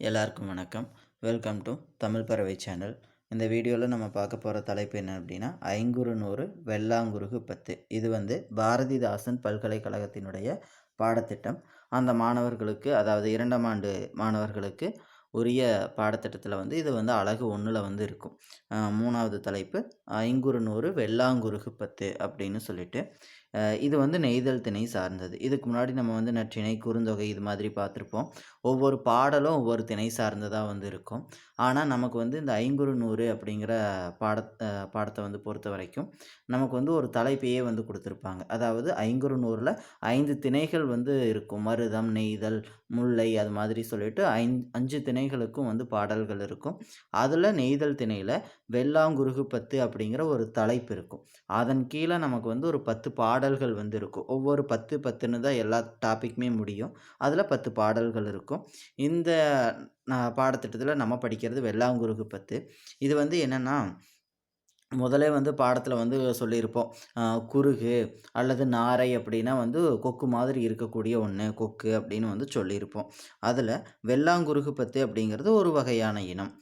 எல்லாருக்கும் வணக்கம். Welcome to Tamil பறவை சேனல் இந்த வீடியோவில் நம்ம பார்க்க போகிற தலைப்பு என்ன அப்படின்னா ஐங்குறு நூறு வெள்ளாங்குருகு பத்து. இது வந்து பாரதிதாசன் பல்கலைக்கழகத்தினுடைய பாடத்திட்டம். அந்த மாணவர்களுக்கு அதாவது இரண்டாம் ஆண்டு மாணவர்களுக்கு உரிய பாடத்திட்டத்தில் வந்து இது வந்து அழகு ஒன்றில் வந்து இருக்கும். மூணாவது தலைப்பு ஐங்குறு நூறு வெள்ளாங்குருகு பத்து அப்படின்னு சொல்லிட்டு. இது வந்து நெய்தல் திணை சார்ந்தது. இதுக்கு முன்னாடி நம்ம வந்து நற்றிணை குறுந்தொகை இது மாதிரி பார்த்துருப்போம். ஒவ்வொரு பாடலும் ஒவ்வொரு திணை சார்ந்ததாக வந்து இருக்கும். ஆனால் நமக்கு வந்து இந்த ஐங்குறு நூறு அப்படிங்கிற பாட பாடத்தை வந்து பொறுத்த வரைக்கும் நமக்கு வந்து ஒரு தலைப்பையே வந்து கொடுத்துருப்பாங்க. அதாவது ஐங்குறு நூறில் ஐந்து திணைகள் வந்து இருக்கும். மருதம் நெய்தல் முல்லை அது மாதிரி சொல்லிட்டு ஐந் அஞ்சு திணைகளுக்கும் வந்து பாடல்கள் இருக்கும். அதில் நெய்தல் திணையில் வெள்ளாங்குருகு பத்து அப்படிங்கிற ஒரு தலைப்பு இருக்கும். அதன் கீழே நமக்கு வந்து ஒரு பத்து பாடல்கள் வந்து இருக்கும் ஒவ்வொரு பத்து பத்துன்னு தான் எல்லா டாப்பிக்குமே முடியும். அதில் பத்து பாடல்கள் இருக்கும். இந்த பாடத்திட்டத்தில் நம்ம படிக்கிறது வெள்ளாங்குருகு பத்து. இது வந்து என்னென்னா முதலே வந்து பாடத்தில் வந்து சொல்லியிருப்போம். குருகு அல்லது நாரை அப்படின்னா வந்து கொக்கு மாதிரி இருக்கக்கூடிய ஒன்று கொக்கு அப்படின்னு வந்து சொல்லியிருப்போம். அதில் வெள்ளாங்குருகு பத்து அப்படிங்கிறது ஒரு வகையான இனம்.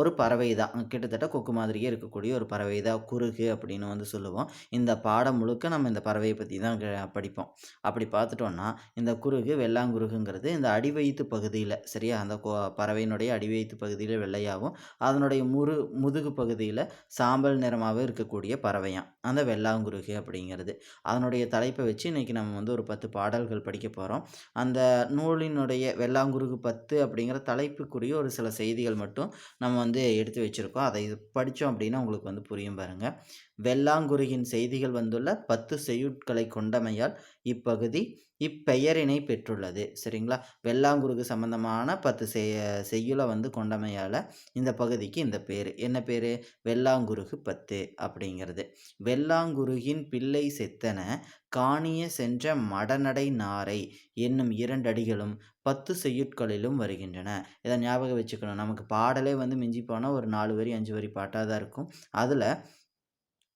ஒரு பறவை தான். கிட்டத்தட்ட கொக்கு மாதிரியே இருக்கக்கூடிய ஒரு பறவை தான். குருகு அப்படின்னு வந்து சொல்லுவோம். இந்த பாடம் முழுக்க நம்ம இந்த பறவையை பற்றி தான் படிப்போம். அப்படி பார்த்துட்டோன்னா இந்த குருகு வெள்ளாங்குருகுங்கிறது இந்த அடிவயிற்று பகுதியில் சரியா? அந்த பறவையினுடைய அடிவயிற்று பகுதியில் வெள்ளையாகவும் அதனுடைய முரு முதுகு பகுதியில் சாம்பல் சாம்பல் நிறமாகவே இருக்கக்கூடிய பறவையாம். அந்த வெள்ளாங்குருகு அப்படிங்கிறது. அதனுடைய தலைப்பை வச்சு இன்றைக்கி நம்ம வந்து ஒரு பத்து பாடல்கள் படிக்க போகிறோம் அந்த நூலினுடைய வெள்ளாங்குருகு பத்து அப்படிங்கிற தலைப்புக்குரிய ஒரு சில செய்திகள் மட்டும் நம்ம வந்து எடுத்து வச்சுருக்கோம். அதை படித்தோம் அப்படின்னா உங்களுக்கு வந்து புரியும் பாருங்கள் வெள்ளாங்குருகின் செய்திகள் வந்துள்ள பத்து செய்யுட்களை கொண்டமையால் இப்பகுதி இப்பெயரினை பெற்றுள்ளது. சரிங்களா? வெள்ளாங்குருக்கு சம்பந்தமான பத்து செய்ய செய்யுளை வந்து கொண்டமையால் இந்த பகுதிக்கு இந்த பேர். என்ன பேர்? வெள்ளாங்குருகு பத்து அப்படிங்கிறது. வெள்ளாங்குருகின் பிள்ளை செத்தன காணிய சென்ற மடநடை நாரை என்னும் இரண்டடிகளும் பத்து செய்யுட்களிலும் வருகின்றன. இதை ஞாபகம் வச்சுக்கணும். நமக்கு பாடலே வந்து மிஞ்சி போனால் ஒரு நாலு வரி அஞ்சு வரி பாட்டாக தான் இருக்கும். அதில்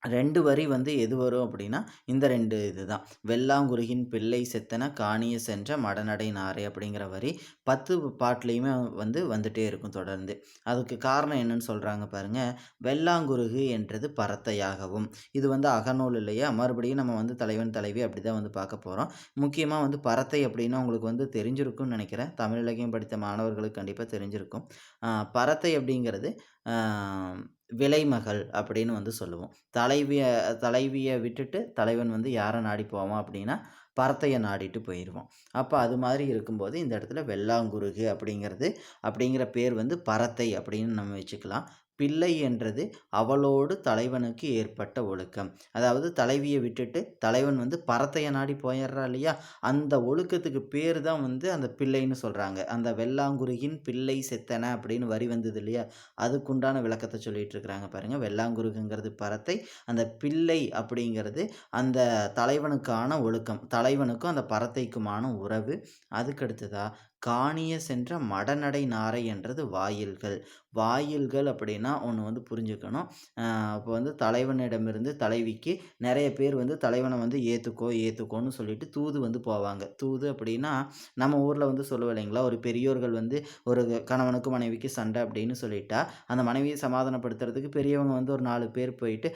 ரெண்டு வரி வந்து எது வரும் அப்படின்னா இந்த ரெண்டு இது தான் வெள்ளாங்குருகின் பிள்ளை செத்தன காணிய சென்ற மடநடை நாரை அப்படிங்கிற வரி பத்து பாட்டுலேயுமே வந்து வந்துட்டே இருக்கும் தொடர்ந்து. அதுக்கு காரணம் என்னன்னு சொல்கிறாங்க பாருங்கள் வெள்ளாங்குருகு என்றது பறத்தையாகவும் இது வந்து அகநூல் இல்லையா? மறுபடியும் நம்ம வந்து தலைவன் தலைவி அப்படி தான் வந்து பார்க்க போகிறோம் முக்கியமாக வந்து பறத்தை அப்படின்னா உங்களுக்கு வந்து தெரிஞ்சிருக்கும்னு நினைக்கிறேன். தமிழ் இலக்கியம் படித்த மாணவர்களுக்கு கண்டிப்பாக தெரிஞ்சிருக்கும். பறத்தை அப்படிங்கிறது விலைமகள் அப்படின்னு வந்து சொல்லுவோம். தலைவிய தலைவியை விட்டுட்டு தலைவன் வந்து யாரை நாடி போவான் அப்படின்னா பரத்தையை நாடிட்டு போயிடுவோம் அப்போ அது மாதிரி இருக்கும்போது இந்த இடத்துல வெள்ளாங்குருகு அப்படிங்கிறது அப்படிங்கிற பேர் வந்து பரத்தை அப்படின்னு நம்ம வச்சுக்கலாம். பிள்ளை என்றது அவளோடு தலைவனுக்கு ஏற்பட்ட ஒழுக்கம். அதாவது தலைவியை விட்டுட்டு தலைவன் வந்து பரத்தையை நாடி போயிடுறா இல்லையா? அந்த ஒழுக்கத்துக்கு பேர் தான் வந்து அந்த பிள்ளைன்னு சொல்கிறாங்க அந்த வெள்ளாங்குருகின் பிள்ளை செத்தன அப்படின்னு வரி வந்தது இல்லையா? அதுக்குண்டான விளக்கத்தை சொல்லிட்டு இருக்கிறாங்க பாருங்கள் வெள்ளாங்குருகுங்கிறது பரத்தை அந்த பிள்ளை அப்படிங்கிறது அந்த தலைவனுக்கான ஒழுக்கம். தலைவனுக்கும் அந்த பறத்தைக்குமான உறவு. அதுக்கடுத்ததாக காணிய சென்ற மடநடை நாரை என்றது வாயில்கள். வாயில்கள் அப்படின்னா ஒன்று வந்து புரிஞ்சுக்கணும். இப்போ வந்து தலைவனிடமிருந்து தலைவிக்கு நிறைய பேர் வந்து தலைவனை வந்து ஏற்றுக்கோ ஏற்றுக்கோன்னு சொல்லிட்டு தூது வந்து போவாங்க. தூது அப்படின்னா நம்ம ஊரில் வந்து சொல்லுவோம் இல்லைங்களா? ஒரு பெரியோர்கள் வந்து ஒரு கணவனுக்கு மனைவிக்கு சண்டை அப்படின்னு சொல்லிட்டா அந்த மனைவியை சமாதானப்படுத்துறதுக்கு பெரியவங்க வந்து ஒரு நாலு பேர் போயிட்டு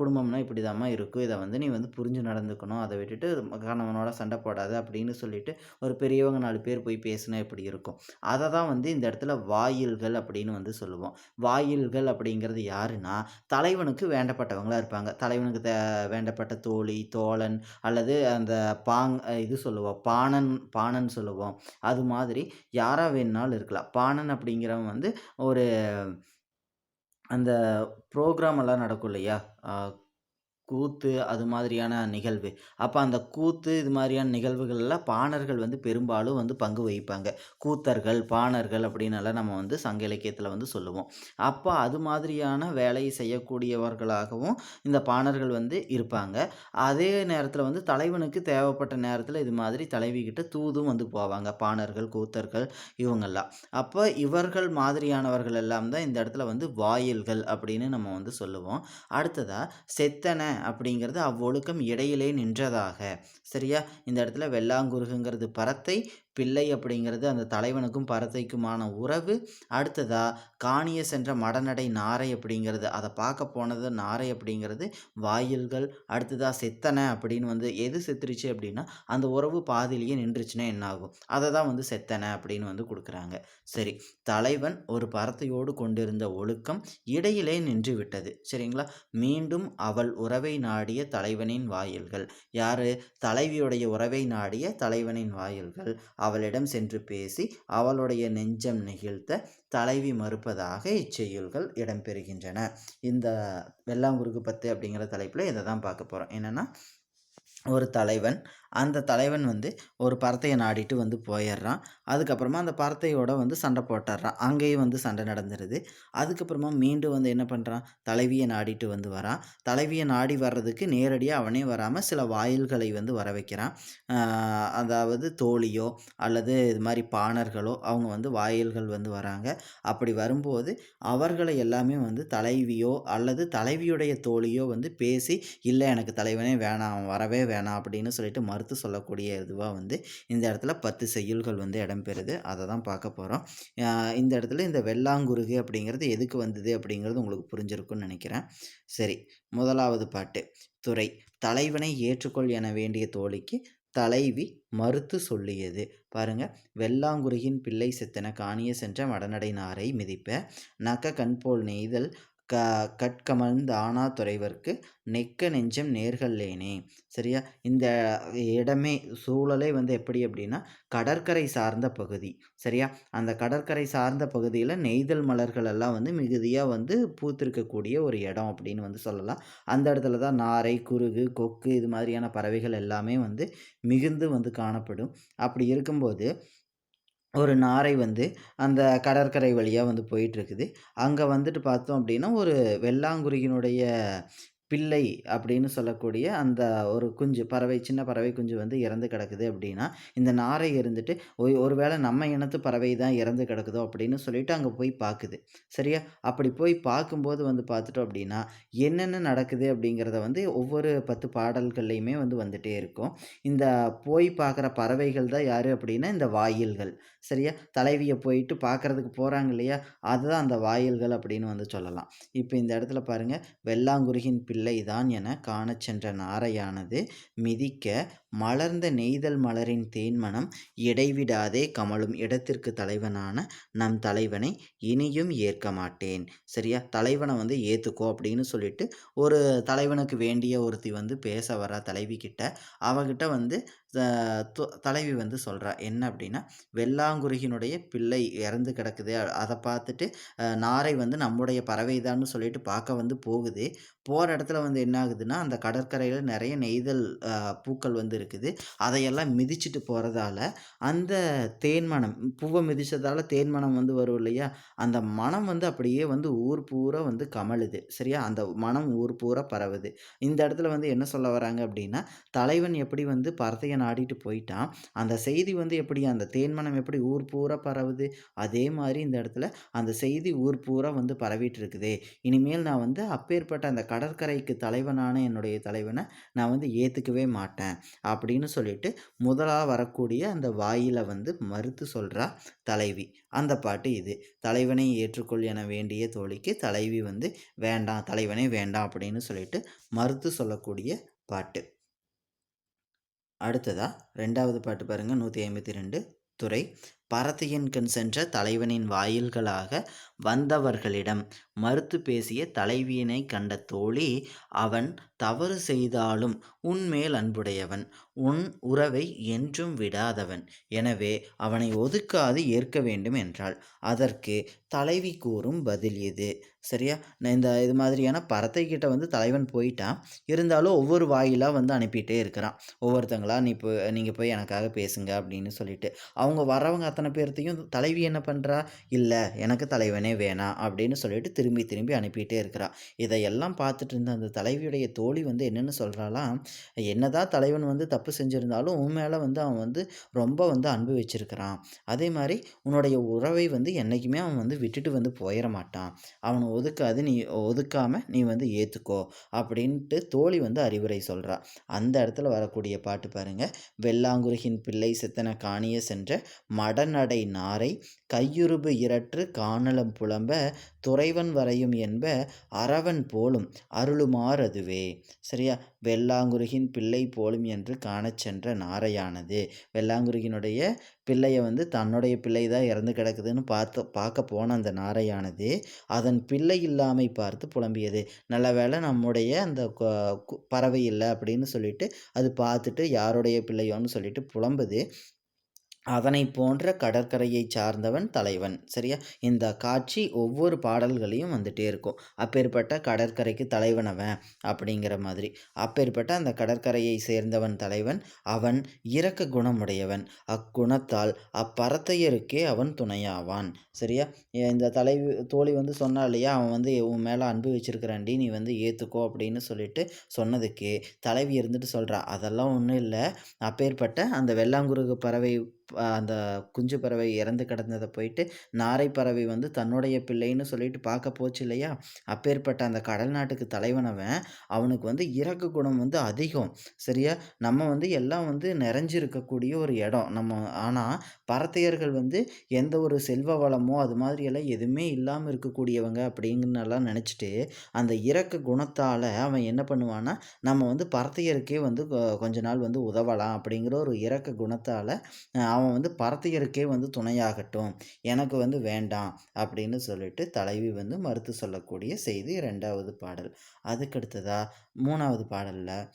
குடும்பம்னா இப்படி தாம்மா இருக்கும். இதை வந்து நீ வந்து புரிஞ்சு நடந்துக்கணும். அதை விட்டுட்டு கணவனோட சண்டை போடாது அப்படின்னு சொல்லிட்டு ஒரு பெரியவங்க நாலு பேர் போய் பேசினா எப்படி இருக்கும். அதை தான் வந்து இந்த இடத்துல வாயில்கள் அப்படின்னு வந்து சொல்லுவோம். வாயில்கள் அப்படிங்கிறது யாருன்னா தலைவனுக்கு வேண்டப்பட்டவங்களாக இருப்பாங்க. தலைவனுக்கு தே வேண்டப்பட்ட தோழி தோழன் அல்லது அந்த பாங் இது சொல்லுவோம் பாணன் பாணன் சொல்லுவோம். அது மாதிரி யாராக வேணுனாலும் இருக்கலாம். பாணன் அப்படிங்கிறவன் வந்து ஒரு அந்த ப்ரோக்ராம் எல்லாம் நடக்கும் இல்லையா? கூத்து அது மாதிரியான நிகழ்வு. அப்போ அந்த கூத்து இது மாதிரியான நிகழ்வுகளில் பாணர்கள் வந்து பெரும்பாலும் வந்து பங்கு வகிப்பாங்க. கூத்தர்கள் பாணர்கள் அப்படின்னலாம் நம்ம வந்து சங்க இலக்கியத்தில் வந்து சொல்லுவோம். அப்போ அது மாதிரியான வேலையை செய்யக்கூடியவர்களாகவும் இந்த பாணர்கள் வந்து இருப்பாங்க. அதே நேரத்தில் வந்து தலைவனுக்கு தேவைப்பட்ட நேரத்தில் இது மாதிரி தலைவிக்கிட்ட தூதும் வந்து போவாங்க. பாணர்கள் கூத்தர்கள் இவங்கெல்லாம். அப்போ இவர்கள் மாதிரியானவர்கள் எல்லாம் தான் இந்த இடத்துல வந்து வாயில்கள் அப்படின்னு நம்ம வந்து சொல்லுவோம். அடுத்ததாக செத்தனை அப்படிங்கிறது அவ்வொழுக்கம் இடையிலே நின்றதாக. சரியா? இந்த இடத்துல வெள்ளாங்குருகுங்கிறது பறத்தை பிள்ளை அப்படிங்கிறது அந்த தலைவனுக்கும் பரத்தைக்குமான உறவு. அடுத்ததாக காணிய சென்ற மடநடை நாரை அப்படிங்கிறது. அதை பார்க்க போனது நாரை அப்படிங்கிறது வாயில்கள் அடுத்ததாக செத்தனை அப்படின்னு வந்து எது செத்துருச்சு அப்படின்னா அந்த உறவு பாதியிலேயே நின்றுச்சுன்னா என்ன ஆகும் அதை தான் வந்து செத்தனை அப்படின்னு வந்து கொடுக்குறாங்க. சரி தலைவன் ஒரு பரத்தையோடு கொண்டிருந்த ஒழுக்கம் இடையிலே நின்று விட்டது. சரிங்களா? மீண்டும் அவள் உறவை நாடிய தலைவனின் வாயில்கள். யார்? தலைவியுடைய உறவை நாடிய தலைவனின் வாயில்கள். அவளிடம் சென்று பேசி அவளுடைய நெஞ்சம் நெகிழ்த்த தலைவி மறுப்பதாக இச்செயல்கள் இடம்பெறுகின்றன. இந்த வெள்ளாங்குறுக்கு பத்து அப்படிங்கிற தலைப்பில் இதை தான் பார்க்க போகிறோம் என்னென்னா ஒரு தலைவன் அந்த தலைவன் வந்து ஒரு பறத்தையை நாடிட்டு வந்து போயிடுறான் அதுக்கப்புறமா அந்த பறத்தையோட வந்து சண்டை போட்டுடுறான் அங்கேயும் வந்து சண்டை நடந்துடுது அதுக்கப்புறமா மீண்டும் வந்து என்ன பண்ணுறான் தலைவியை நாடிட்டு வந்து வரான். தலைவியை நாடி வர்றதுக்கு நேரடியாக அவனே வராமல் சில வாயில்களை வந்து வர வைக்கிறான். அதாவது தோழியோ அல்லது இது மாதிரி பாணர்களோ அவங்க வந்து வாயில்கள் வந்து வராங்க. அப்படி வரும்போது அவர்களை எல்லாமே வந்து தலைவியோ அல்லது தலைவியுடைய தோழியோ வந்து பேசி இல்லை எனக்கு தலைவனே வேணாம். அவன் வரவே வேணாம். அப்படின்னு சொல்லிட்டு மறுத்து சொல்லக்கூடிய இதுவாக வந்து இந்த இடத்துல பத்து செய்யுள்கள் வந்து இடம்பெறுது அதை தான் பார்க்க போகிறோம் இந்த இடத்துல இந்த வெள்ளாங்குருகு அப்படிங்கிறது எதுக்கு வந்தது அப்படிங்கிறது உங்களுக்கு புரிஞ்சிருக்குன்னு நினைக்கிறேன். சரி முதலாவது பாட்டு. துறை. தலைவனை ஏற்றுக்கொள் என வேண்டிய தோழிக்கு தலைவி மறுத்து சொல்லியது. பாருங்க. வெள்ளாங்குருகின் பிள்ளை செத்தன காணிய சென்ற மடநடை நாரை மிதிப்ப. நக்க கண்போல் நெய்தல் க கட்கமழ்ந்தானா துறைவர்க்கு நெக்க நெஞ்சம் நேர்கள்லேனே சரியா? இந்த இடமே சூழலே வந்து எப்படி அப்படின்னா கடற்கரை சார்ந்த பகுதி. சரியா? அந்த கடற்கரை சார்ந்த பகுதியில் நெய்தல் மலர்கள் எல்லாம் வந்து மிகுதியாக வந்து பூத்திருக்கக்கூடிய ஒரு இடம் அப்படின்னு வந்து சொல்லலாம். அந்த இடத்துல தான் நாரை குருகு கொக்கு இது மாதிரியான பறவைகள் எல்லாமே வந்து மிகுந்து வந்து காணப்படும். அப்படி இருக்கும்போது ஒரு நாரை வந்து அந்த கடற்கரை வழியாக வந்து போயிட்டுருக்குது. அங்கே வந்துட்டு பார்த்தோம் அப்படின்னா ஒரு வெள்ளாங்குருகினுடைய பிள்ளை அப்படின்னு சொல்லக்கூடிய அந்த ஒரு குஞ்சு பறவை சின்ன பறவை குஞ்சு வந்து இறந்து கிடக்குது அப்படின்னா இந்த நாரை இருந்துட்டு ஒரு வேளை நம்ம இனத்து பறவை தான் இறந்து கிடக்குதோ அப்படின்னு சொல்லிட்டு அங்கே போய் பார்க்குது சரியா? அப்படி போய் பார்க்கும்போது வந்து பார்த்துட்டோம் அப்படின்னா என்னென்ன நடக்குது அப்படிங்கிறத வந்து ஒவ்வொரு பத்து பாடல்கள்லையுமே வந்து வந்துட்டே இருக்கும். இந்த போய் பார்க்குற பறவைகள் தான் யார் அப்படின்னா இந்த வாயில்கள். சரியா? தலைவியை போயிட்டு பார்க்குறதுக்கு போகிறாங்க இல்லையா? அதுதான் அந்த வாயில்கள் அப்படின்னு வந்து சொல்லலாம். இப்போ இந்த இடத்துல பாருங்கள் வெள்ளாங்குருகின் பிள்ளைதான் என காண சென்ற நாரையானது மிதிக்க மலர்ந்த நெய்தல் மலரின் தேன்மனம் இடைவிடாதே கமலும் இடத்திற்கு தலைவனான நம் தலைவனை இனியும் ஏற்க மாட்டேன். சரியா? தலைவனை வந்து ஏற்றுக்கோ அப்படின்னு சொல்லிட்டு ஒரு தலைவனுக்கு வேண்டிய ஒருத்தி வந்து பேச வரா தலைவி கிட்ட அவகிட்ட வந்து தலைவி வந்து சொல்கிறா என்ன அப்படின்னா வெள்ளாங்குருகினுடைய பிள்ளை இறந்து கிடக்குது அதை பார்த்துட்டு நாரை வந்து நம்முடைய பறவைதான்னு சொல்லிட்டு பார்க்க வந்து போகுது. போகிற இடத்துல வந்து என்ன ஆகுதுன்னா அந்த கடற்கரையில் நிறைய நெய்தல் பூக்கள் வந்து இருக்குது. அதையெல்லாம் மிதிச்சுட்டு போகிறதால அந்த தேன்மனம் பூவை மிதித்ததால் தேன்மனம் வந்து வரும் இல்லையா? அந்த மனம் வந்து அப்படியே வந்து ஊர் பூரா வந்து கமழுது சரியா? அந்த மனம் ஊர் பூரா பரவுது. இந்த இடத்துல வந்து என்ன சொல்ல வராங்க அப்படின்னா தலைவன் எப்படி வந்து பரத்தையை நாடிட்டு போயிட்டான். அந்த செய்தி வந்து எப்படி அந்த தேன்மனம் எப்படி ஊர் பூரா பரவுது? அதே மாதிரி இந்த இடத்துல அந்த செய்தி ஊர் பூரா வந்து பரவிட்டு இருக்குது இனிமேல் நான் வந்து அப்பேற்பட்ட அந்த கடற்கரைக்கு தலைவனான என்னுடைய தலைவனை நான் வந்து ஏற்றுக்கவே மாட்டேன் அப்படின்னு சொல்லிட்டு முதலாக வரக்கூடிய அந்த வாயில வந்து மறுத்து சொல்கிறா தலைவி. அந்த பாட்டு இது. தலைவனை ஏற்றுக்கொள் என வேண்டிய தோழிக்கு தலைவி வந்து வேண்டாம் தலைவனே வேண்டாம் அப்படின்னு சொல்லிட்டு மறுத்து சொல்லக்கூடிய பாட்டு. அடுத்ததா ரெண்டாவது பாட்டு பாருங்கள் நூற்றி ஐம்பத்தி ரெண்டு துறை. பரத்தையின் கண் சென்ற தலைவனின் வாயில்களாக வந்தவர்களிடம் மறுத்து பேசிய தலைவியினை கண்ட தோழி அவன் தவறு செய்தாலும் உன்மேல் அன்புடையவன். உன் உறவை என்றும் விடாதவன். எனவே அவனை ஒதுக்காது ஏற்க வேண்டும் என்றாள். அதற்கு தலைவி கூறும் பதில் இது. சரியா? இந்த இது மாதிரியான பறத்தை கிட்ட வந்து தலைவன் போயிட்டான். இருந்தாலும் ஒவ்வொரு வாயிலாக வந்து அனுப்பிட்டே இருக்கிறான். ஒவ்வொருத்தங்களா நீ இப்போ நீங்கள் போய் எனக்காக பேசுங்க அப்படின்னு சொல்லிட்டு. அவங்க வரவங்க அத்தனை பேர்த்தையும் தலைவி என்ன பண்ணுறா இல்லை எனக்கு தலைவனே வேணாம் அப்படின்னு சொல்லிட்டு திரும்பி திரும்பி அனுப்பிட்டே இருக்கிறா. இதையெல்லாம் பார்த்துட்டு இருந்த அந்த தலைவியுடைய தோழி வந்து என்னென்னு சொல்கிறாலாம் என்னதான் தலைவன் வந்து தப்பு செஞ்சுருந்தாலும் உன் மேலே வந்து அவன் வந்து ரொம்ப வந்து அன்பு வச்சுருக்கிறான். அதே மாதிரி உன்னுடைய உறவை வந்து என்றைக்குமே அவன் வந்து விட்டுட்டு வந்து போயிட மாட்டான். அவனை ஒதுக்காது நீ ஒதுக்காமல் நீ வந்து ஏற்றுக்கோ அப்படின்ட்டு தோழி வந்து அறிவுரை சொல்கிறா அந்த இடத்துல வரக்கூடிய பாட்டு பாருங்கள் வெள்ளாங்குருகின் பிள்ளை சித்தன காணிய சென்ற மடநடை நாரை கையுறுபு இரற்று காணலம் புலம்ப துறைவன் வரையும் என்ப அறவன் போலும் அருளுமாறதுவே. சரியா? வெள்ளாங்குருகின் பிள்ளை போலும் என்று காணச் சென்ற நாரையானது. வெள்ளாங்குருகினுடைய பிள்ளையை வந்து தன்னுடைய பிள்ளை தான் இறந்து கிடக்குதுன்னு பார்த்து பார்க்க போன அந்த நாரையானது அதன் பிள்ளை இல்லாமை பார்த்து புலம்பியது. நல்ல வேளை நம்முடைய அந்த பறவை இல்லை அப்படின்னு சொல்லிட்டு அது பார்த்துட்டு யாருடைய பிள்ளையோன்னு சொல்லிட்டு புலம்புது. அதனை போன்ற கடற்கரையை சார்ந்தவன் தலைவன் சரியா? இந்த காட்சி ஒவ்வொரு பாடல்களையும் வந்துட்டே இருக்கும். அப்பேற்பட்ட கடற்கரைக்கு தலைவனவன் அப்படிங்கிற மாதிரி. அப்பேற்பட்ட அந்த கடற்கரையை சேர்ந்தவன் தலைவன் அவன் இரக்க குணமுடையவன். அக்குணத்தால் அப்பறத்தையருக்கே அவன் துணையாவான் சரியா? இந்த தலைவி தோழி வந்து சொன்னா இல்லையா? அவன் வந்து உன் மேலே அன்பு வச்சிருக்கிறான்டி நீ வந்து ஏற்றுக்கோ அப்படின்னு சொல்லிட்டு சொன்னதுக்கு தலைவி இருந்துட்டு சொல்கிறா அதெல்லாம் ஒன்றும் இல்லை. அப்பேற்பட்ட அந்த வெள்ளாங்குருகு பறவை அந்த குஞ்சு பறவை இறந்து கிடந்ததை போயிட்டு நாரை பறவை வந்து தன்னுடைய பிள்ளைன்னு சொல்லிட்டு பார்க்க போச்சு இல்லையா? அப்பேற்பட்ட அந்த கடல் நாட்டுக்கு தலைவனவன் அவனுக்கு வந்து இறக்க குணம் வந்து அதிகம். சரியா? நம்ம வந்து எல்லாம் வந்து நிறைஞ்சிருக்கக்கூடிய ஒரு இடம். நம்ம ஆனால் பரத்தையர்கள் வந்து எந்த ஒரு செல்வ வளமோ அது மாதிரியெல்லாம் எதுவுமே இல்லாமல் இருக்கக்கூடியவங்க அப்படிங்கன்னெல்லாம் நினச்சிட்டு அந்த இறக்க குணத்தால் அவன் என்ன பண்ணுவான்னா நம்ம வந்து பரத்தையருக்கே வந்து கொஞ்ச நாள் வந்து உதவலாம் அப்படிங்கிற ஒரு இறக்க குணத்தால் அவன் வந்து பரத்தையருக்கே வந்து துணையாகட்டும். எனக்கு வந்து வேண்டாம் அப்படின்னு சொல்லிட்டு தலைவி வந்து மறுத்து சொல்லக்கூடிய செய்தி ரெண்டாவது பாடல். அதுக்கடுத்ததா மூணாவது பாடலில்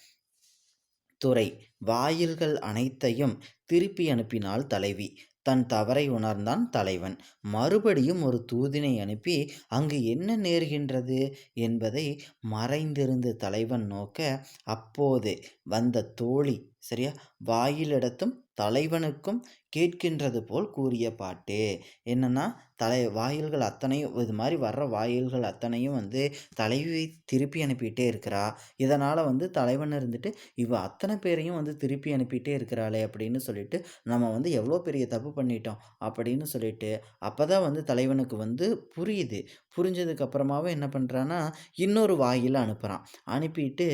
துறை வாயில்கள் அனைத்தையும் திருப்பி அனுப்பினாள் தலைவி. தன் தவறை உணர்ந்தான் தலைவன். மறுபடியும் ஒரு தூதினை அனுப்பி அங்கு என்ன நேர்கின்றது? என்பதை மறைந்திருந்த தலைவன் நோக்க அப்போது வந்த தோழி சரியா? வாயிலிடத்தும் தலைவனுக்கும் கேட்கின்றது போல் கூறிய பாட்டு. என்னென்னா தலை வாயில்கள் அத்தனையும் இது மாதிரி வர்ற வாயில்கள் அத்தனையும் வந்து தலைவி திருப்பி அனுப்பிட்டே இருக்கிறா. இதனால் வந்து தலைவன் இருந்துட்டு இவ அத்தனை பேரையும் வந்து திருப்பி அனுப்பிட்டே இருக்கிறாளே அப்படின்னு சொல்லிட்டு நம்ம வந்து எவ்வளோ பெரிய தப்பு பண்ணிட்டோம் அப்படின்னு சொல்லிட்டு அப்போ தான் வந்து தலைவனுக்கு வந்து புரியுது. புரிஞ்சதுக்கப்புறமாவும் என்ன பண்ணுறான்னா இன்னொரு வாயில் அனுப்புகிறான் அனுப்பிட்டு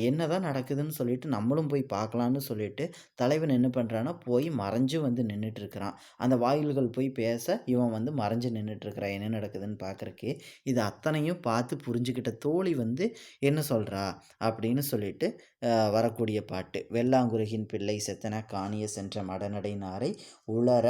என்ன தான் நடக்குதுன்னு சொல்லிட்டு நம்மளும் போய் பார்க்கலான்னு சொல்லிட்டு தலைவன் என்ன பண்ணுறான்னா போய் மறைஞ்சு வந்து நின்றுட்டுருக்கிறான் அந்த வாயில்கள் போய் பேச இவன் வந்து மறைஞ்சு நின்றுட்டுருக்கிறான் என்ன நடக்குதுன்னு பார்க்குறக்கு இது அத்தனையும் பார்த்து புரிஞ்சுக்கிட்ட தோழி வந்து என்ன சொல்கிறா அப்படின்னு சொல்லிட்டு வரக்கூடிய பாட்டு. வெள்ளாங்குருகின் பிள்ளை செத்தன காணிய சென்ற மடநடை நாரை உளர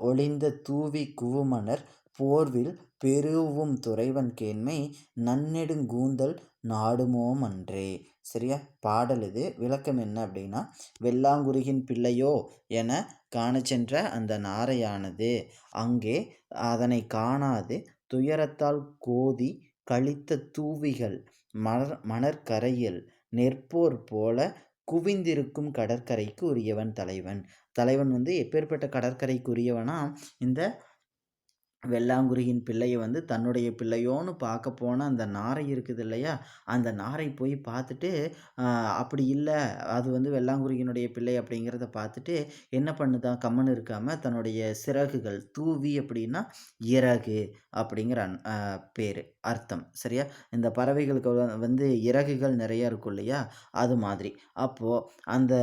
ஒளிந்த தூவி குவுமணர் போர்வில் பெருவும் துறைவன் கேண்மை நன்னெடுங்கூந்தல் நாடுமோமன்றே. சரியா? பாடல் இது. விளக்கம் என்ன அப்படின்னா வெள்ளாங்குருகின் பிள்ளையோ என காண சென்ற அந்த நாரையானது. அங்கே அதனை காணாது துயரத்தால் கோதி கழித்த தூவிகள் மலர் மணற்கரையில் நெற்போர் போல குவிந்திருக்கும் கடற்கரைக்கு உரியவன் தலைவன். தலைவன் வந்து எப்பேற்பட்ட கடற்கரைக்கு உரியவனா? இந்த வெள்ளாங்குருகியின் பிள்ளையை வந்து தன்னுடைய பிள்ளையோன்னு பார்க்க போன அந்த நாரை இருக்குது இல்லையா? அந்த நாரை போய் பார்த்துட்டு அப்படி இல்லை. அது வந்து வெள்ளாங்குருகினுடைய பிள்ளை அப்படிங்கிறத பார்த்துட்டு என்ன பண்ணுதான் கம்மன் இருக்காமல் தன்னுடைய சிறகுகள் தூவி அப்படின்னா இறகு அப்படிங்கிற பேர். அர்த்தம். சரியா? இந்த பறவைகளுக்கு வந்து இறகுகள் நிறையா இருக்கும் இல்லையா? அது மாதிரி. அப்போது அந்த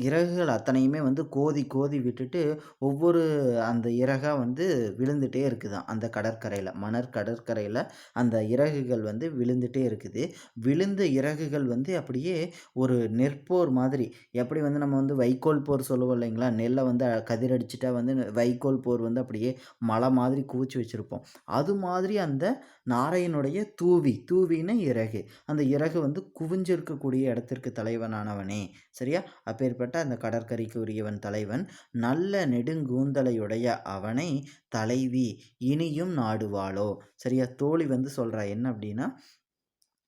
இறகுகள் அத்தனையுமே வந்து கோதி கோதி விட்டுட்டு ஒவ்வொரு அந்த இறகாக வந்து விழுந்துகிட்டே இருக்குதான். அந்த கடற்கரையில் மணற் கடற்கரையில் அந்த இறகுகள் வந்து விழுந்துகிட்டே இருக்குது. விழுந்த இறகுகள் வந்து அப்படியே ஒரு நெற்போர் மாதிரி. எப்படி வந்து நம்ம வந்து வைக்கோல் போர் சொல்லுவோம் இல்லைங்களா? நெல்லை வந்து கதிரடிச்சிட்டா வந்து வைக்கோல் போர் வந்து அப்படியே மலை மாதிரி குவிச்சு வச்சுருப்போம். அது மாதிரி அந்த நாரையனுடைய தூவி தூவின இறகு. அந்த இறகு வந்து குவிஞ்சிருக்கக்கூடிய இடத்திற்கு தலைவனானவனே. சரியா? அப்பேற்பட்ட அந்த கடற்கரைக்கு உரியவன் தலைவன் நல்ல நெடுங்கூந்தலையுடைய அவனை தலைவி இனியும் நாடுவாளோ? சரியா? தோழி வந்து சொல்கிறா என்ன அப்படின்னா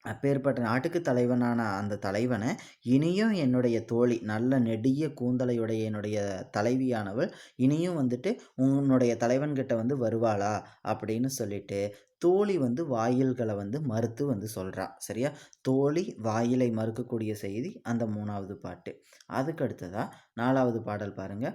அப்பேற்பட்ட நாட்டுக்கு தலைவனான அந்த தலைவனை இனியும் என்னுடைய தோழி நல்ல நெடிய கூந்தலையுடைய என்னுடைய தலைவியானவள் இனியும் வந்துட்டு உன்னுடைய தலைவன்கிட்ட வந்து வருவாளா? அப்படின்னு சொல்லிட்டு தோழி வந்து வாயில்களை வந்து மறுத்து வந்து சொல்கிறா சரியா? தோழி வாயிலை மறுக்கக்கூடிய செய்தி அந்த மூணாவது பாட்டு. அதுக்கு அடுத்ததாக நாலாவது பாடல் பாருங்க.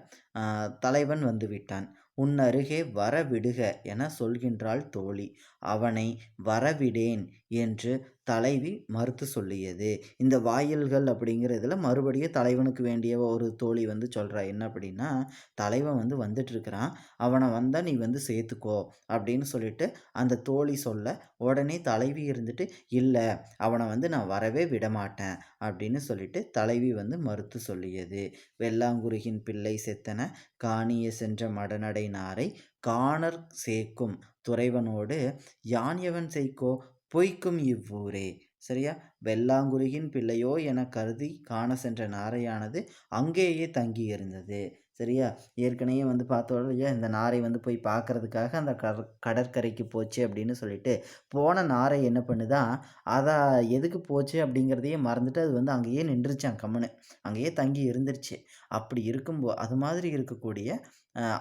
தலைவன் வந்து விட்டான். உன் அருகே வரவிடுக என சொல்கின்றாள் தோழி. அவனை வரவிடேன் என்று தலைவி மறுத்து சொல்லியது. இந்த வாயில்கள் அப்படிங்கிறதுல மறுபடியும் தலைவனுக்கு வேண்டிய ஒரு தோழி வந்து சொல்கிறா என்ன அப்படின்னா தலைவன் வந்து வந்துட்டுருக்கிறான். அவனை வந்தால் நீ வந்து சேர்த்துக்கோ அப்படின்னு சொல்லிட்டு அந்த தோழி சொல்ல உடனே தலைவி இருந்துட்டு இல்லை அவனை வந்து நான் வரவே விடமாட்டேன் அப்படின்னு சொல்லிட்டு தலைவி வந்து மறுத்து சொல்லியது. வெள்ளாங்குருகின் பிள்ளை செத்தன காணிய சென்ற மடநடை நாரை காணர் சேர்க்கும் துறைவனோடு யான் எவன் செய்கோ பொய்க்கும் இவ்வூரே. சரியா? வெள்ளாங்குருகின் பிள்ளையோ என கருதி காண சென்ற நாரையானது அங்கேயே தங்கி இருந்தது. சரியா? ஏற்கனவே வந்து பார்த்தோம் இல்லையா? இந்த நாரை வந்து போய் பார்க்கறதுக்காக அந்த கடற்கரைக்கு போச்சு அப்படின்னு சொல்லிட்டு போன நாரை என்ன பண்ணுதான் அதை எதுக்கு போச்சு அப்படிங்கிறதையே மறந்துட்டு அது வந்து அங்கேயே நின்றுச்சான் கம்முன்னு அங்கேயே தங்கி இருந்துருச்சு. அப்படி இருக்கும்போ அது மாதிரி இருக்கக்கூடிய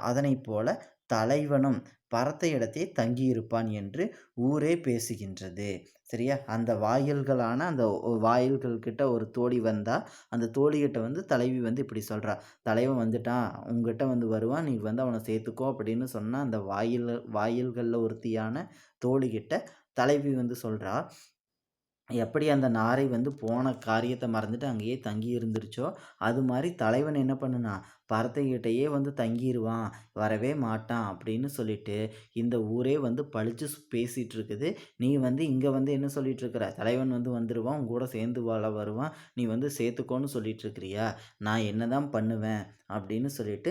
அதனை போல தலைவனும் பரத்த இடத்தே தங்கியிருப்பான் என்று ஊரே பேசுகின்றது. சரியா? அந்த வாயில்களான அந்த வாயில்கள் கிட்ட ஒரு தோழி வந்தால் அந்த தோழிகிட்ட வந்து தலைவி வந்து இப்படி சொல்கிறா தலைவன் வந்துட்டான் உங்ககிட்ட வந்து வருவான் நீ வந்து அவனை சேர்த்துக்கோ அப்படின்னு சொன்னால் அந்த வாயில் வாயில்களில் ஒருத்தியான தோழிகிட்ட தலைவி வந்து சொல்கிறா எப்படி அந்த நாரை வந்து போன காரியத்தை மறந்துட்டு அங்கேயே தங்கி இருந்துருச்சோ அது மாதிரி தலைவன் என்ன பண்ணுனா பரத்தைகிட்டயே வந்து தங்கிடுவான் வரவே மாட்டான் அப்படின்னு சொல்லிட்டு இந்த ஊரே வந்து பழிச்சு பேசிகிட்டு இருக்குது நீ வந்து இங்கே வந்து என்ன சொல்லிட்டு இருக்கிற தலைவன் வந்து வந்துடுவான் உன் கூட சேர்ந்து வாழ வருவான் நீ வந்து சேர்த்துக்கோன்னு சொல்லிட்டு இருக்கிறியா நான் என்ன தான் பண்ணுவேன் அப்படின்னு சொல்லிட்டு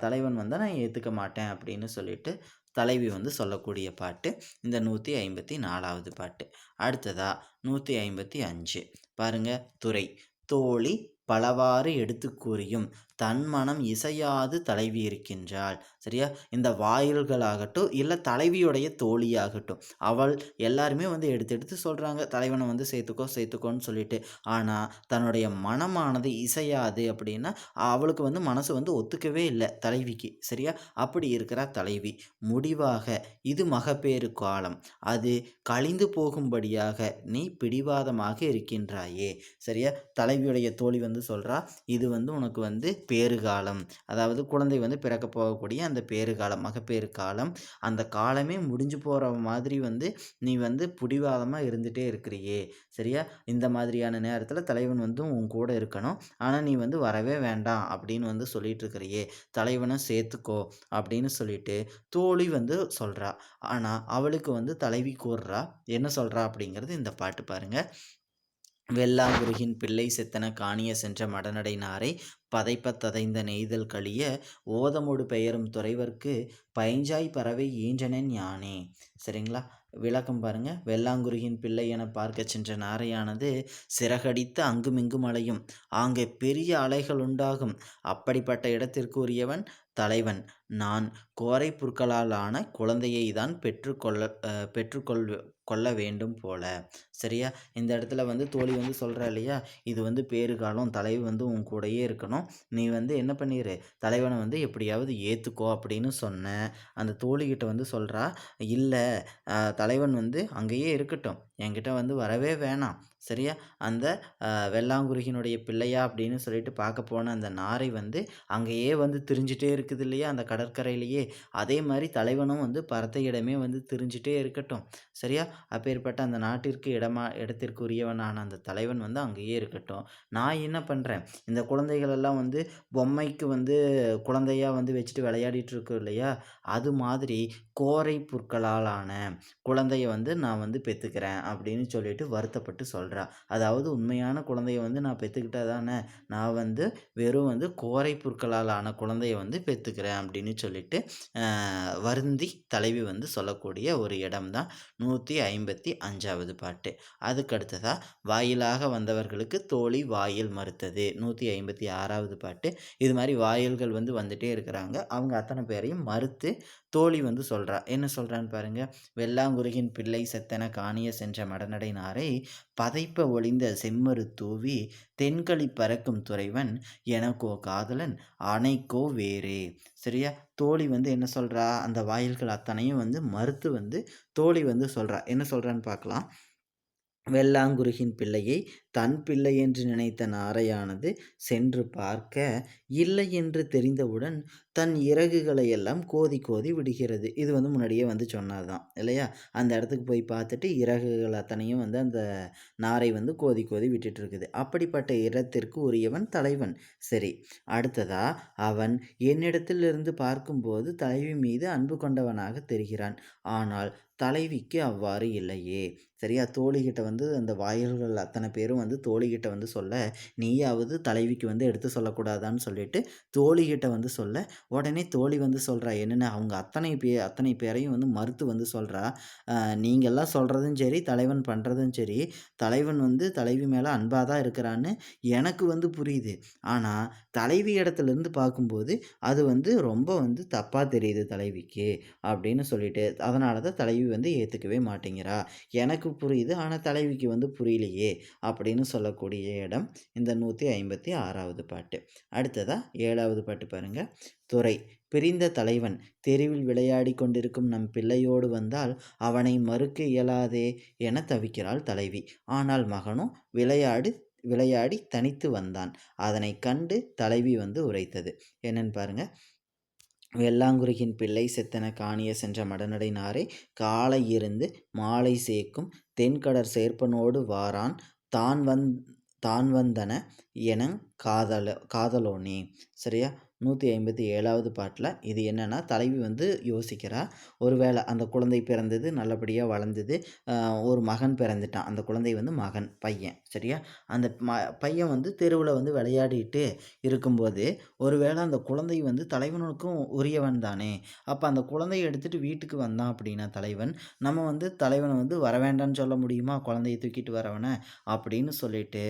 தலைவன் வந்தால் நான் ஏற்றுக்க மாட்டேன் அப்படின்னு சொல்லிட்டு தலைவி வந்து சொல்லக்கூடிய பாட்டு இந்த நூற்றி ஐம்பத்தி நாலாவது பாட்டு. அடுத்ததாக நூற்றி ஐம்பத்தி அஞ்சு. பாருங்கள் துறை. தோழி பலவாறு எடுத்து கூறியும் தன் மனம் இசையாது தலைவி இருக்கின்றாள் சரியா? இந்த வாயில்களாகட்டும் இல்லை தலைவியுடைய தோழியாகட்டும் அவள் எல்லாருமே வந்து எடுத்து எடுத்து சொல்கிறாங்க தலைவனை வந்து சேர்த்துக்கோ சேர்த்துக்கோன்னு சொல்லிட்டு. ஆனால் தன்னுடைய மனமானது இசையாது அப்படின்னா அவளுக்கு வந்து மனசு வந்து ஒத்துக்கவே இல்லை தலைவிக்கு. சரியா? அப்படி இருக்கிறா தலைவி. முடிவாக இது மகப்பேறு காலம். அது கழிந்து போகும்படியாக நீ பிடிவாதமாக இருக்கின்றாயே. சரியா? தலைவியுடைய தோழி வந்து சொல்கிறா இது வந்து உனக்கு வந்து பேறுகாலம் அதாவது குழந்தை வந்து பிறக்க போகக்கூடிய அந்த பேறுகாலம் மகப்பேறு காலம் அந்த காலமே முடிஞ்சு போகிற மாதிரி வந்து நீ வந்து பிடிவாதமாக இருந்துகிட்டே இருக்கிறியே. சரியா? இந்த மாதிரியான நேரத்தில் தலைவன் வந்து உன் கூட இருக்கணும். ஆனால் நீ வந்து வரவே வேண்டாம் அப்படின்னு வந்து சொல்லிட்டு இருக்கிறியே. தலைவனை சேர்த்துக்கோ அப்படின்னு சொல்லிட்டு தோழி வந்து சொல்கிறா ஆனால் அவளுக்கு வந்து தலைவி கூறுறா. என்ன சொல்கிறா அப்படிங்கிறது இந்த பாட்டு பாருங்கள் வெள்ளாங்குருகின் பிள்ளை செத்தன காணிய சென்ற மடநடை நாரை பதைப்பத் ததைந்த நெய்தல் கழிய ஓதமோடு பெயரும் துறைவர்க்கு பைஞ்சாய் பறவை ஈன்றனன் யானே. சரிங்களா? விளக்கம் பாருங்க. வெள்ளாங்குருகின் பிள்ளை என பார்க்க சென்ற நாரையானது சிறகடித்து அங்குமிங்கும் அலையும். ஆங்கே பெரிய அலைகள் உண்டாகும். அப்படிப்பட்ட இடத்திற்கு உரியவன் தலைவன். நான் கோரை புற்களால் ஆன குழந்தையை தான் பெற்றுக்கொள்ள பெற்றுக்கொள் கொள்ள வேண்டும் போல. சரியா? இந்த இடத்துல வந்து தோழி வந்து சொல்கிறா இல்லையா? இது வந்து பேறுகாலம் தலைவி வந்து உன் கூடயே இருக்கணும். நீ வந்து என்ன பண்ணிடு தலைவனை வந்து எப்படியாவது ஏற்றுக்கோ அப்படின்னு சொன்னேன் அந்த தோழிகிட்ட வந்து சொல்கிறா இல்லை தலைவன் வந்து அங்கேயே இருக்கட்டும். என்கிட்ட வந்து வரவே வேணாம். சரியா? அந்த வெள்ளாங்குருகினுடைய பிள்ளையா அப்படின்னு சொல்லிட்டு பார்க்க போன அந்த நாரை வந்து அங்கேயே வந்து திரிஞ்சிட்டே இருக்குது இல்லையா? அந்த கடற்கரையிலேயே. அதே மாதிரி தலைவனும் வந்து பரத்தையிடமே வந்து திரிஞ்சிட்டே இருக்கட்டும். சரியா? அப்பேற்பட்ட அந்த நாட்டிற்கு இடமா இடத்திற்கு உரியவனான அந்த தலைவன் வந்து அங்கேயே இருக்கட்டும். நான் என்ன பண்ணுறேன் இந்த குழந்தைகள் எல்லாம் வந்து பொம்மைக்கு வந்து குழந்தையாக வந்து வச்சுட்டு விளையாடிட்டு இருக்கோம் இல்லையா? அது மாதிரி கோரை புற்களாலான குழந்தைய வந்து நான் வந்து பெற்றுக்கிறேன் அப்படின்னு சொல்லிட்டு வருத்தப்பட்டு சொல்கிறேன் சொல்கிறா அதாவது உண்மையான குழந்தைய வந்து நான் பெற்றுக்கிட்டா தானே? நான் வந்து வெறும் வந்து கோரை புற்களால் ஆன குழந்தைய வந்து பெற்றுக்கிறேன் அப்படின்னு சொல்லிட்டு வருந்தி தலைவி வந்து சொல்லக்கூடிய ஒரு இடம் தான் நூற்றி ஐம்பத்தி அஞ்சாவது பாட்டு. அதுக்கு அடுத்ததாக வாயிலாக வந்தவர்களுக்கு தோழி வாயில் மறுத்தது நூற்றி ஐம்பத்தி ஆறாவது பாட்டு. இது மாதிரி வாயில்கள் வந்து வந்துகிட்டே இருக்கிறாங்க. அவங்க அத்தனை பேரையும் மறுத்து தோழி வந்து சொல்கிறா என்ன சொல்கிறான்னு பாருங்கள் வெள்ளாங்குருகின் பிள்ளை செத்தன காணிய சென்ற மடநடை நாரை பதைப்ப ஒளிந்த செம்மறு தூவி தென்களி பறக்கும் துறைவன் எனக்கோ காதலன் அணைக்கோ வேறே. சரியா? தோழி வந்து என்ன சொல்கிறா அந்த வாயில்கள் அத்தனையும் வந்து மறுத்து வந்து தோழி வந்து சொல்கிறா என்ன சொல்கிறான்னு பார்க்கலாம் வெள்ளாங்குருகின் பிள்ளையை தன் பிள்ளை என்று நினைத்த நாரையானது சென்று பார்க்க இல்லை என்று தெரிந்தவுடன் தன் இறகுகளை எல்லாம் கோதி கோதி விடுகிறது. இது வந்து முன்னாடியே வந்து சொன்னது தான் இல்லையா? அந்த இடத்துக்கு போய் பார்த்துட்டு இறகுகள் அத்தனையும் வந்து அந்த நாரை வந்து கோதி கோதி விட்டுட்டு இருக்குது அப்படிப்பட்ட இடத்திற்கு உரியவன் தலைவன். சரி அடுத்ததா? அவன் என்னிடத்திலிருந்து பார்க்கும்போது தலைவி மீது அன்பு கொண்டவனாக தெரிகிறான். ஆனால் தலைவிக்கு அவ்வாறு இல்லையே. சரியா? தோழிகிட்ட வந்து அந்த வாயில்கள் அத்தனை பேரும் வந்து தோழிகிட்ட வந்து சொல்ல நீயாவது தலைவிக்கு வந்து எடுத்து சொல்லக்கூடாதான்னு சொல்லிட்டு தோழிகிட்ட வந்து சொல்ல உடனே தோழி வந்து சொல்கிறா என்னென்ன அவங்க அத்தனை பே அத்தனை பேரையும் வந்து மறுத்து வந்து சொல்கிறா நீங்கள்லாம் சொல்கிறதும் சரி தலைவன் பண்ணுறதும் சரி தலைவன் வந்து தலைவி மேலே அன்பாக தான் இருக்கிறான்னு எனக்கு வந்து புரியுது. ஆனால் தலைவி இடத்துலேருந்து பார்க்கும்போது அது வந்து ரொம்ப வந்து தப்பாக தெரியுது தலைவிக்கு அப்படின்னு சொல்லிட்டு அதனால தான் தலைவி வந்து ஏற்றுக்கவே மாட்டேங்கிறா. எனக்கு புரியுது ஆனால் தலைவிக்கு வந்து புரியலையே அப்படின்னு சொல்லக்கூடிய இடம் இந்த நூற்றி ஐம்பத்தி ஆறாவது பாட்டு. அடுத்ததாக ஏழாவது பாட்டு பாருங்கள் துறை. பிரிந்த தலைவன் தெருவில் விளையாடி கொண்டிருக்கும் நம் பிள்ளையோடு வந்தால் அவனை மறுக்க இயலாதே என தவிக்கிறாள் தலைவி. ஆனால் மகனும் விளையாடு விளையாடி தனித்து வந்தான். அதனை கண்டு தலைவி வந்து உரைத்தது. என்னன்னு பாருங்கள் வெள்ளாங்குருகின் பிள்ளை செத்தன காணிய சென்ற மடநடை நாரை காலை இருந்து மாலை சேர்க்கும் தென்கடற் சேர்ப்பனோடு வாரான் தான் வந் தான் வந்தன என காதல காதலோனே. சரியா? நூற்றி ஐம்பத்தி ஏழாவது பாட்டில் இது என்னென்னா தலைவி வந்து யோசிக்கிறா ஒருவேளை அந்த குழந்தை பிறந்தது நல்லபடியாக வளர்ந்தது ஒரு மகன் பிறந்துட்டான். அந்த குழந்தை வந்து மகன் பையன் சரியா? அந்த ம பையன் வந்து தெருவில் வந்து விளையாடிட்டு இருக்கும்போது ஒருவேளை அந்த குழந்தை வந்து தலைவனுக்கும் உரியவன் தானே? அப்போ அந்த குழந்தையை எடுத்துகிட்டு வீட்டுக்கு வந்தான் அப்படின்னா தலைவன் நம்ம வந்து தலைவனை வந்து வர வேண்டாம்னு சொல்ல முடியுமா? குழந்தைய தூக்கிட்டு வரவனை? அப்படின்னு சொல்லிட்டு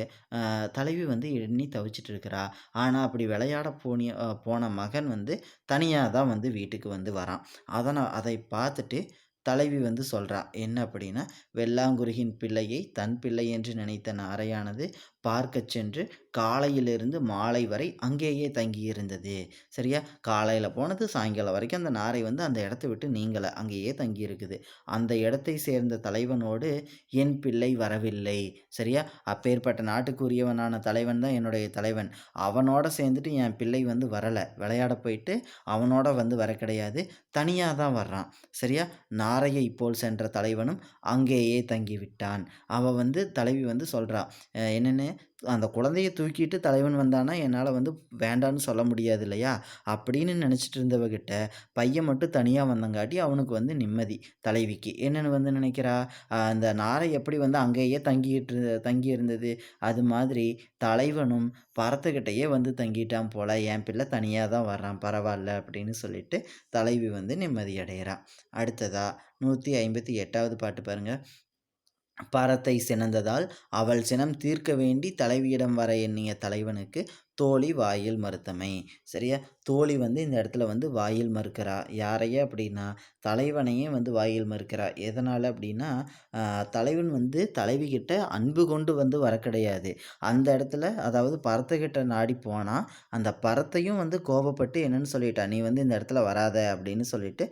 தலைவி வந்து எண்ணி தவிச்சிட்டு இருக்கிறா. ஆனால் அப்படி விளையாட போனிய போன மகன் வந்து தனியாக தான் வந்து வீட்டுக்கு வந்து வரான். அதனால் அதை பார்த்துட்டு தலைவி வந்து சொல்கிறா என்ன அப்படின்னா வெள்ளாங்குருகின் பிள்ளையை தன் பிள்ளை என்று நினைத்த நாரையானது பார்க்கச் சென்று காலையிலிருந்து மாலை வரை அங்கேயே தங்கியிருந்தது. சரியா? காலையில் போனது சாயங்காலம் வரைக்கும் அந்த நாரை வந்து அந்த இடத்த விட்டு நீங்களை அங்கேயே தங்கி இருக்குது அந்த இடத்தை சேர்ந்த தலைவனோடு என் பிள்ளை வரவில்லை. சரியா? அப்பேற்பட்ட நாட்டுக்குரியவனான தலைவன் தான் என்னுடைய தலைவன். அவனோட சேர்ந்துட்டு என் பிள்ளை வந்து வரலை. விளையாட போயிட்டு அவனோட வந்து வர கிடையாது. தனியாக தான் வர்றான். சரியா? நாரையை போல் சென்ற தலைவனும் அங்கேயே தங்கிவிட்டான். அவள் வந்து தலைவி வந்து சொல்கிறா என்னென்னு? அந்த குழந்தைய தூக்கிட்டு தலைவன் வந்தானா என்னால் வந்து வேண்டான்னு சொல்ல முடியாது இல்லையா? அப்படின்னு நினச்சிட்டு இருந்தவகிட்ட பையன் மட்டும் தனியாக வந்தங்காட்டி அவனுக்கு வந்து நிம்மதி தலைவிக்கு. என்னென்னு வந்து நினைக்கிறா? அந்த நாரை எப்படி வந்து அங்கேயே தங்கிட்டு தங்கி இருந்தது? அது மாதிரி தலைவனும் பரத்துக்கிட்டேயே வந்து தங்கிட்டான் போல. என் பிள்ளை தனியாக தான் வர்றான் பரவாயில்ல அப்படின்னு சொல்லிட்டு தலைவி வந்து நிம்மதி அடைகிறான் அடுத்ததாக நூற்றி ஐம்பத்தி எட்டாவது பாட்டு பாருங்கள் பரத்தை சினந்ததால் அவள் சினம் தீர்க்க வேண்டி தலைவியிடம் வர எண்ணிய தலைவனுக்கு தோழி வாயில் மறுத்தமை சரியா? தோழி வந்து இந்த இடத்துல வந்து வாயில் மறுக்கிறா. யாரையே அப்படின்னா தலைவனையே வந்து வாயில் மறுக்கிறா. எதனால் அப்படின்னா தலைவன் வந்து தலைவி கிட்ட அன்பு கொண்டு வந்து வர கிடையாது. அந்த இடத்துல அதாவது பரத்துக்கிட்ட நாடி போனால் அந்த பரத்தையும் வந்து கோபப்பட்டு என்னன்னு சொல்லிட்டா நீ வந்து இந்த இடத்துல வராத அப்படின்னு சொல்லிட்டு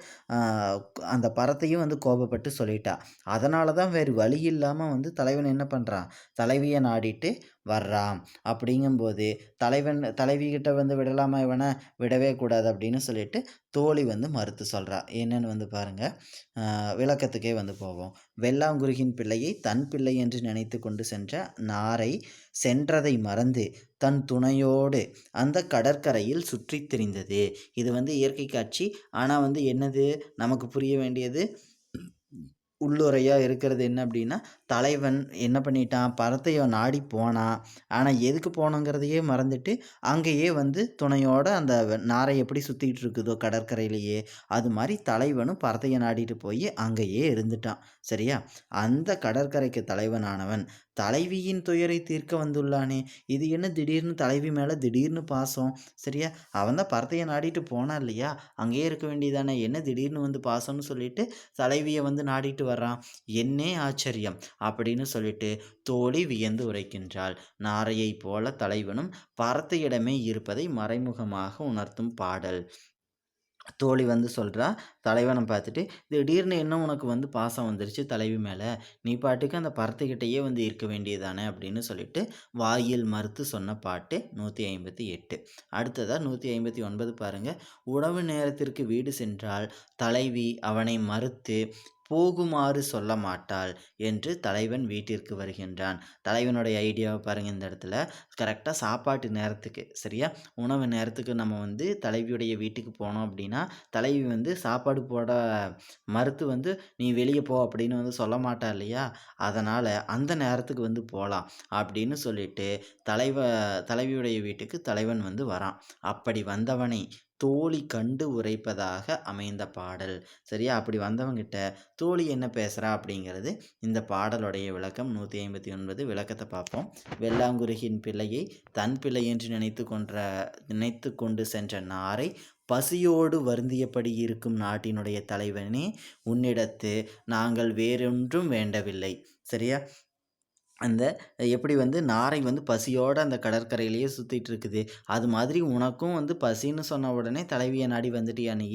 அந்த பரத்தையும் வந்து கோபப்பட்டு சொல்லிட்டா. அதனால தான் வேறு வழி இல்லாமல் வந்து தலைவன் என்ன பண்ணுறான் தலைவியை நாடிட்டு வர்றான் அப்படிங்கும்போது தலைவன் தலைவிகிட்ட வந்து விடலாமா இவனை? விடவே கூடாது அப்படின்னு சொல்லிட்டு தோழி வந்து மறுத்து சொல்கிறா என்னன்னு வந்து பாருங்கள் விளக்கத்துக்கே வந்து போவோம். வெள்ளாங்குருகின் பிள்ளையை தன் பிள்ளை என்று நினைத்து கொண்டு சென்ற நாரை சென்றதை மறந்து தன் துணையோடு அந்த கடற்கரையில் சுற்றி திரிந்தது. இது வந்து இயற்கை காட்சி. ஆனால் வந்து என்னது? நமக்கு புரிய வேண்டியது உள்ளுரையாக இருக்கிறது என்ன அப்படின்னா தலைவன் என்ன பண்ணிட்டான்? பரத்தையோ நாடி போனான். ஆனால் எதுக்கு போனோங்கிறதையே மறந்துட்டு அங்கேயே வந்து துணையோட அந்த நாரை எப்படி சுற்றிக்கிட்டு இருக்குதோ கடற்கரையிலேயே அது மாதிரி தலைவனும் பரத்தையை நாடிட்டு போய் அங்கேயே இருந்துட்டான். சரியா? அந்த கடற்கரைக்கு தலைவனானவன். தலைவியின் துயரை தீர்க்க வந்துள்ளானே. இது என்ன திடீர்னு தலைவி மேலே திடீர்னு பாசம்? சரியா? அவன் தான் பரத்தையை நாடிட்டு போனான் இல்லையா? அங்கேயே இருக்க வேண்டியதானே என்ன திடீர்னு வந்து பாசம்னு சொல்லிட்டு தலைவியை வந்து நாடிட்டு வர்றான் என்னே ஆச்சரியம். அப்படின்னு சொல்லிட்டு தோழி வியந்து உரைக்கின்றாள். நாரையைப் போல தலைவனும் பரத்தையிடமே இருப்பதை மறைமுகமாக உணர்த்தும் பாடல். தோழி வந்து சொல்கிறா தலைவனை பார்த்துட்டு திடீர்னு என்ன உனக்கு வந்து பாசம் வந்துருச்சு தலைவி மேலே? நீ பாட்டுக்கு அந்த பரத்துக்கிட்டேயே வந்து இருக்க வேண்டியதானே? அப்படின்னு சொல்லிட்டு வாயில் மறுத்து சொன்ன பாட்டு நூற்றி ஐம்பத்தி எட்டு. அடுத்ததாக நூற்றி ஐம்பத்தி ஒன்பது பாருங்கள் உணவு நேரத்திற்கு வீடு சென்றால் தலைவி அவனை மறுத்து போகுமாறு சொல்ல மாட்டாள் என்று தலைவன் வீட்டிற்கு வருகின்றான். தலைவனுடைய ஐடியாவை பாருங்கள் இந்த இடத்துல. கரெக்டாக சாப்பாட்டு நேரத்துக்கு சரியா? உணவு நேரத்துக்கு நம்ம வந்து தலைவியுடைய வீட்டுக்கு போனோம் அப்படின்னா தலைவி வந்து சாப்பாடு போட மறுத்து வந்து நீ வெளியே போ அப்படின்னு வந்து சொல்ல மாட்டா இல்லையா? அதனால் அந்த நேரத்துக்கு வந்து போகலாம் அப்படின்னு சொல்லிட்டு தலைவ தலைவியுடைய வீட்டுக்கு தலைவன் வந்து வரான். அப்படி வந்தவனை தோழி கண்டு உரைப்பதாக அமைந்த பாடல். சரியா? அப்படி வந்தவங்கிட்ட தோழி என்ன பேசுகிறா அப்படிங்கிறது இந்த பாடலுடைய விளக்கம். நூற்றி ஐம்பத்தி ஒன்பது விளக்கத்தை பார்ப்போம். வெள்ளாங்குருகின் பிள்ளையை தன் பிள்ளை என்று நினைத்து கொன்ற நினைத்து கொண்டு சென்ற நாரை பசியோடு வருந்தியபடி இருக்கும் நாட்டினுடைய தலைவனே உன்னிடத்து நாங்கள் வேறொன்றும் வேண்டவில்லை. சரியா? அந்த எப்படி வந்து நாரை வந்து பசியோடு அந்த கடற்கரையிலேயே சுற்றிட்டு இருக்குது. அது மாதிரி உனக்கும் வந்து பசின்னு சொன்ன உடனே தலைவியை நாடி வந்துட்டியா நீ?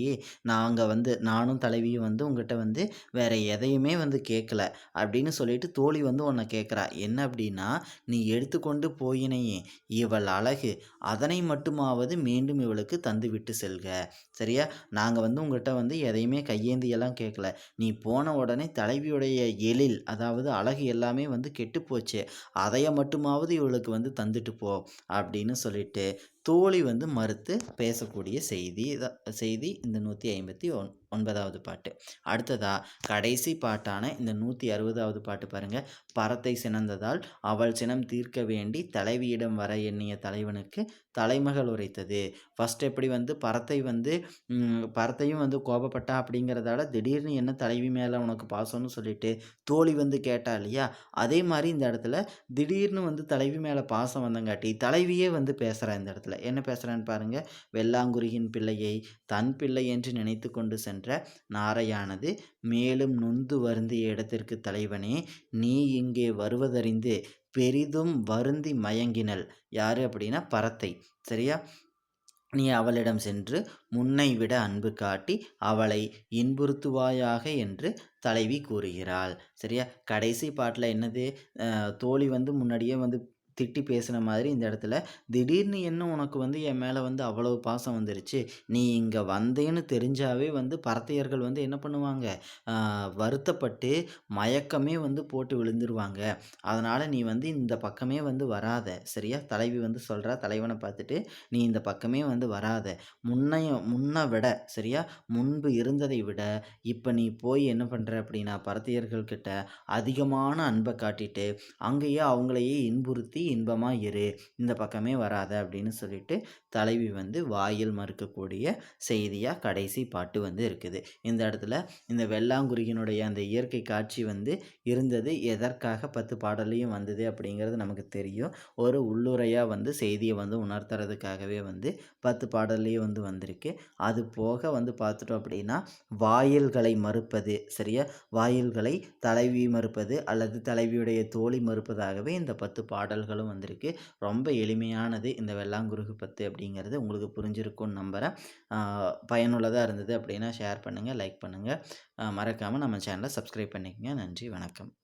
நாங்கள் வந்து நானும் தலைவியும் வந்து உங்ககிட்ட வந்து வேறு எதையுமே வந்து கேட்கல அப்படின்னு சொல்லிட்டு தோழி வந்து உன்னை கேட்குறா என்ன அப்படின்னா நீ எடுத்துக்கொண்டு போயினையே இவள் அழகு. அதனை மட்டுமாவது மீண்டும் இவளுக்கு தந்து விட்டு செல்க. சரியா? நாங்கள் வந்து உங்கள்கிட்ட வந்து எதையுமே கையேந்தியெல்லாம் கேட்கல நீ போன உடனே தலைவியுடைய எழில் அதாவது அழகு எல்லாமே வந்து கெட்டு போச்சு. அதைய மட்டுமாவது இவளுக்கு வந்து தந்துட்டு போ அப்படின்னு சொல்லிட்டு தோழி வந்து மறுத்து பேசக்கூடிய செய்தி செய்தி இந்த நூற்றி ஐம்பத்தி ஒன் ஒன்பதாவது பாட்டு. அடுத்ததாக கடைசி பாட்டான இந்த நூற்றி அறுபதாவது பாட்டு பாருங்கள் பரத்தை சினந்ததால் அவள் சினம் தீர்க்க வேண்டி தலைவியிடம் வர எண்ணிய தலைவனுக்கு தலைமகள் உரைத்தது. ஃபஸ்ட் எப்படி வந்து பரத்தை வந்து பரத்தையும் வந்து கோபப்பட்டா அப்படிங்கிறதால திடீர்னு என்ன தலைவி மேலே உனக்கு பாசம்னு சொல்லிட்டு தோழி வந்து கேட்டா இல்லையா? அதே மாதிரி இந்த இடத்துல திடீர்னு வந்து தலைவி மேலே பாசம் வந்தங்காட்டி தலைவியே வந்து பேசுகிறா இந்த இடத்துல. என்ன பேசுகிறான்னு பாருங்கள் வெள்ளாங்குருகின் பிள்ளையை தன் பிள்ளை என்று நினைத்து கொண்டு சென்ற நாரையானது மேலும் நொந்து வருந்திய இடத்திற்கு தலைவனே நீ இங்கே வருவதறிந்து பெரிதும் வருந்தி மயங்கினல் யார் அப்படின்னா பரத்தை. சரியா? நீ அவளிடம் சென்று முன்னை விட அன்பு காட்டி அவளை இன்புறுத்துவாயாக என்று தலைவி கூறுகிறாள். சரியா? கடைசி பாட்டில் என்னது? தோழி வந்து முன்னாடியே வந்து திட்டி பேசின மாதிரி இந்த இடத்துல திடீர்னு என்ன உனக்கு வந்து என் மேலே வந்து அவ்வளவு பாசம் வந்துருச்சு? நீ இங்கே வந்தேன்னு தெரிஞ்சாவே வந்து பரத்தையர்கள் வந்து என்ன பண்ணுவாங்க? வருத்தப்பட்டு மயக்கமே வந்து போட்டு விழுந்துருவாங்க. அதனால் நீ வந்து இந்த பக்கமே வந்து வராத. சரியா? தலைவி வந்து சொல்கிறா தலைவனை பார்த்துட்டு நீ இந்த பக்கமே வந்து வராத. முன்னைய முன்னை விட சரியா? முன்பு இருந்ததை விட இப்போ நீ போய் என்ன பண்ணுற அப்படின்னா பரத்தையர்கள்கிட்ட அதிகமான அன்பை காட்டிட்டு அங்கேயே அவங்களையே இன்புறுத்தி இன்பமாக இரு இந்த பக்கமே வராத அப்படின்னு சொல்லிட்டு தலைவி வந்து வாயில் மறுக்கக்கூடிய செய்தியாக கடைசி பாட்டு வந்து இருக்குது. இந்த இடத்துல இந்த வெள்ளாங்குருகினுடைய அந்த இயற்கை காட்சி வந்து இருந்தது எதற்காக பத்து பாடலையும் வந்தது அப்படிங்கிறது நமக்கு தெரியும். ஒரு உள்ளுரையாக வந்து செய்தியை வந்து உணர்த்துறதுக்காகவே வந்து பத்து பாடல்லையும் வந்து வந்திருக்கு. அது போக வந்து பார்த்துட்டோம் அப்படின்னா வாயில்களை மறுப்பது சரியா? வாயில்களை தலைவி மறுப்பது அல்லது தலைவியுடைய தோழி மறுப்பதாகவே இந்த பத்து பாடல்கள் தகவலும் வந்திருக்கு. ரொம்ப எளிமையானது இந்த வெள்ளாங்குருகு பத்து அப்படிங்கிறது உங்களுக்கு புரிஞ்சிருக்கும்னு நம்புகிறேன் பயனுள்ளதாக இருந்தது அப்படின்னா ஷேர் பண்ணுங்கள் லைக் பண்ணுங்கள் மறக்காமல் நம்ம சேனலை சப்ஸ்கிரைப் பண்ணிக்கங்க. நன்றி வணக்கம்.